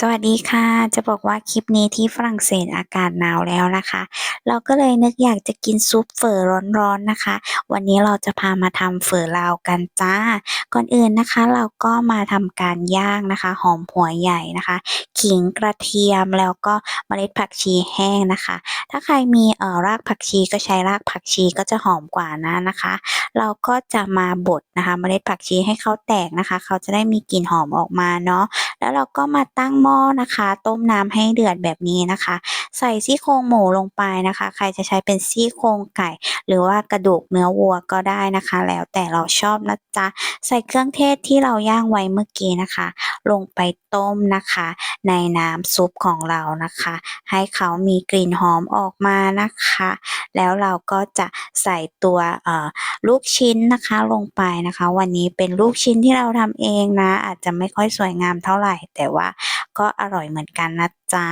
สวัสดีค่ะ จะบอกว่าคลิปนี้ที่ฝรั่งเศสอากาศหนาวแล้วนะคะ เราก็เลยนึกอยากจะกินซุปเฝอร้อนๆนะคะ วันนี้เราจะพามาทำเฝอลาวกันจ้า ก่อนอื่นนะคะ เราก็มาทำการย่างนะคะ หอมหัวใหญ่นะคะ ขิงกระเทียมแล้วก็เมล็ดผักชีแห้งนะคะ ถ้าใครมีเอ่อรากผักชีก็ใช้รากผักชีก็จะหอมกว่านะนะคะ เราก็จะมาบดนะคะเมล็ดผักชีให้เขาแตกนะคะ เขาจะได้มีกลิ่นหอมออกมาเนาะแล้วเราก็มาตั้งหม้อนะคะ ต้มน้ำให้เดือดแบบนี้นะคะ ใส่ซี่โครงหมูลงไปนะคะ ใครจะใช้เป็นซี่โครงไก่ หรือว่ากระดูกเนื้อวัวก็ได้นะคะ แล้วแต่เราชอบนะจ๊ะใส่เครื่องเทศที่เราย่างไว้เมื่อกี้นะคะ ลงไปต้มนะคะ ในน้ำซุปของเรานะคะ ให้เขามีกลิ่นหอมออกมานะคะ แล้วเราก็จะใส่ตัวลูกชิ้นนะคะลงไปนะคะ วันนี้เป็นลูกชิ้นที่เราทำเองนะ อาจจะไม่ค่อยสวยงามเท่าไหร่แต่ว่า ก็อร่อยเหมือนกันนะจ๊ะ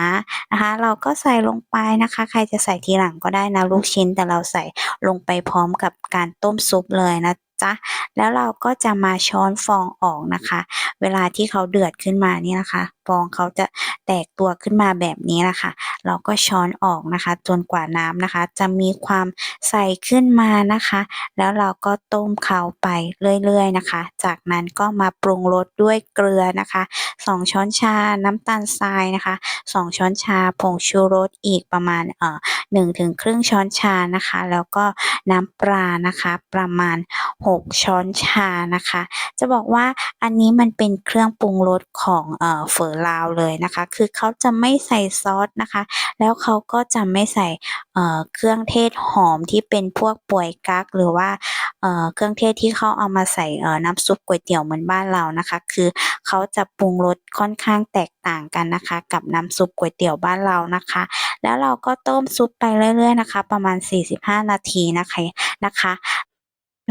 นะคะ เราก็ใส่ลงไปนะคะ ใครจะใส่ทีหลังก็ได้นะลูกชิ้นแต่เราใส่ลงไปพร้อมกับการต้มซุปเลยนะจ๊ะแล้วเราก็จะมาช้อนฟองออกนะคะ เวลาที่เขาเดือดขึ้นมานี่นะคะฟองเขาจะแตกตัวขึ้นมาแบบนี้นะคะ เราก็ช้อนออกนะคะ จนกว่าน้ำนะคะ จะมีความใสขึ้นมานะคะ แล้วเราก็ต้มเขาไปเรื่อยๆนะคะ จากนั้นก็มาปรุงรสด้วยเกลือนะคะ 2 ช้อนชาน้ำตาลทรายนะคะ 2 ช้อนชาผงชูรสอีกประมาณเอ่อ1ถึงครึ่งช้อนชานะคะ แล้วก็น้ำปลานะคะ ประมาณ 6 ช้อนชานะคะ จะบอกว่าอันนี้มันเป็นเครื่องปรุงรสของเอ่อเฝอลาวเลยนะคะ คือเขาจะไม่ใส่ซอสนะคะ แล้วเขาก็จะไม่ใส่เเครื่องเทศหอมที่เป็นพวกป่วยกักหรือว่าเเครื่องเทศที่เขาเอามาใส่น้ำซุปก๋วยเตี๋ยวเหมือนบ้านเรานะคะ คือเขาจะปรุงรสค่อนข้างแตกต่างกันนะคะ กับน้ำซุปก๋วยเตี๋ยวบ้านเรานะคะ แล้วเราก็ต้มซุปไปเรื่อยๆนะคะ ประมาณ 45 นาทีนะคะนะคะ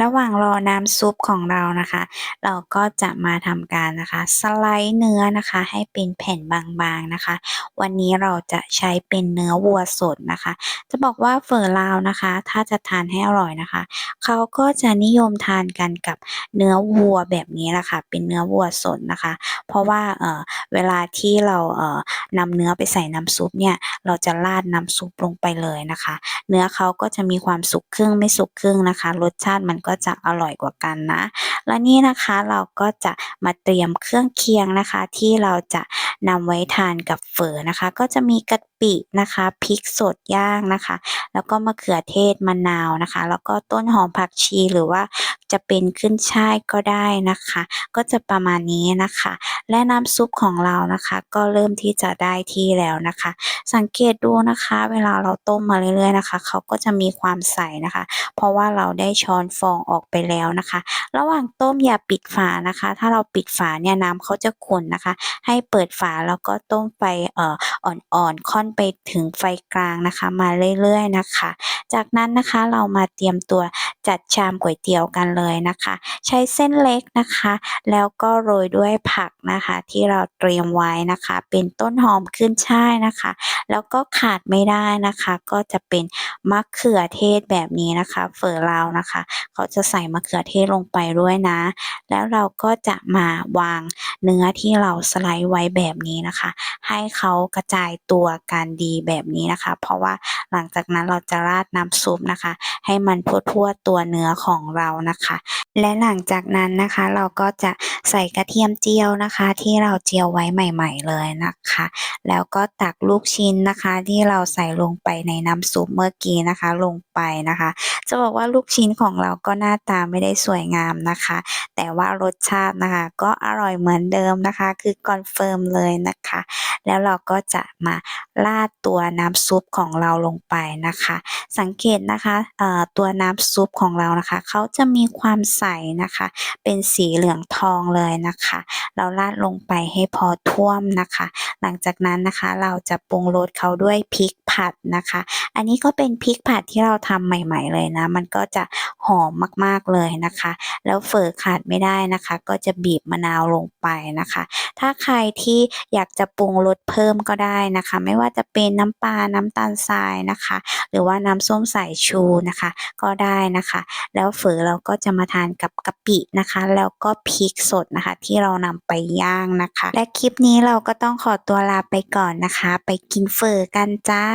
ระหว่างรอน้ำซุปของเรานะคะ เราก็จะมาทำการนะคะ สไลด์เนื้อนะคะ ให้เป็นแผ่นบางๆนะคะ วันนี้เราจะใช้เป็นเนื้อวัวสดนะคะ จะบอกว่าเฝอลาวนะคะ ถ้าจะทานให้อร่อยนะคะ เขาก็จะนิยมทานกันกับเนื้อวัวแบบนี้แหละค่ะ เป็นเนื้อวัวสดนะคะ เพราะว่าเอ่อเวลาที่เราเอ่อนำเนื้อไปใส่น้ำซุปเนี่ย เราจะราดน้ำซุปลงไปเลยนะคะ เนื้อเขาก็จะมีความสุกครึ่งไม่สุกครึ่งนะคะ รสชาติมันก็จะอร่อยกว่ากันนะ และนี่นะคะเราก็จะมาเตรียมเครื่องเคียงนะคะ ที่เราจะนำไว้ทานกับเฝอนะคะ ก็จะมีกะปินะคะพริกสดย่างนะคะ แล้วก็มะเขือเทศมะนาวนะคะ แล้วก็ต้นหอมผักชีหรือว่า จะเป็นขึ้นช่ายก็ได้นะคะ ก็จะประมาณนี้นะคะ และน้ำซุปของเรานะคะ ก็เริ่มที่จะได้ที่แล้วนะคะ สังเกตดูนะคะ เวลาเราต้มมาเรื่อยๆนะคะ เขาก็จะมีความใสนะคะ เพราะว่าเราได้ช้อนฟองออกไปแล้วนะคะ ระหว่างต้มอย่าปิดฝานะคะ ถ้าเราปิดฝาเนี่ยน้ำเขาจะขุ่นนะคะ ให้เปิดฝาแล้วก็ต้มไฟเอ่ออ่อนๆค่อนไปถึงไฟกลางนะคะ มาเรื่อยๆนะคะ จากนั้นนะคะเรามาเตรียมตัว จัดชามก๋วยเตี๋ยวกันเลยนะคะ ใช้เส้นเล็กนะคะ แล้วก็โรยด้วยผักนะคะ ที่เราเตรียมไว้นะคะ เป็นต้นหอมขึ้นช่ายนะคะ แล้วก็ขาดไม่ได้นะคะ ก็จะเป็นมะเขือเทศแบบนี้นะคะเฝอลาวนะคะ เขาจะใส่มะเขือเทศลงไปด้วยนะ แล้วเราก็จะมาวางเนื้อที่เราสไลด์ไว้แบบนี้นะคะ ให้เขากระจายตัวกันดีแบบนี้นะคะ เพราะว่าหลังจากนั้นเราจะราดน้ำซุปนะคะ ให้มันทั่วๆตัวัวเนื้อของเรานะคะ และหลังจากนั้นนะคะ เราก็จะใส่กระเทียมเจียวนะคะ ที่เราเจียวไว้ใหม่ ๆ เลยนะคะ แล้วก็ตักลูกชิ้นนะคะ ที่เราใส่ลงไปในน้ำซุปเมื่อกี้นะคะ ลงไปนะคะ จะบอกว่าลูกชิ้นของเราก็หน้าตาไม่ได้สวยงามนะคะ แต่ว่ารสชาตินะคะ ก็อร่อยเหมือนเดิมนะคะ คือคอนเฟิร์มเลยนะคะ แล้วเราก็จะมาราดตัวน้ำซุปของเราลงไปนะคะ สังเกตนะคะเอ่อตัวน้ำซุปของเรานะคะเขาจะมีความใใสนะคะ เป็นสีเหลืองทองเลยนะคะ เราราดลงไปให้พอท่วมนะคะ หลังจากนั้นนะคะเราจะปรุงรสเขาด้วยพริกผัดนะคะ อันนี้ก็เป็นพริกผัดที่เราทำใหม่ ๆ เลยนะ มันก็จะหอมมากๆเลยนะคะ แล้วเฝอขาดไม่ได้นะคะ ก็จะบีบมะนาวลงไปนะคะ ถ้าใครที่อยากจะปรุงรสเพิ่มก็ได้นะคะ ไม่ว่าจะเป็นน้ำปลาน้ำตาลทรายนะคะ หรือว่าน้ำส้มสายชูนะคะ ก็ได้นะคนะคะแล้วเฝอเราก็จะมาทานกับกะปินะคะ แล้วก็พริกสดนะคะ ที่เรานำไปไปย่างนะคะ และคลิปนี้เราก็ต้องขอตัวลาไปก่อนนะคะ ไปกินเฝอกันจ้า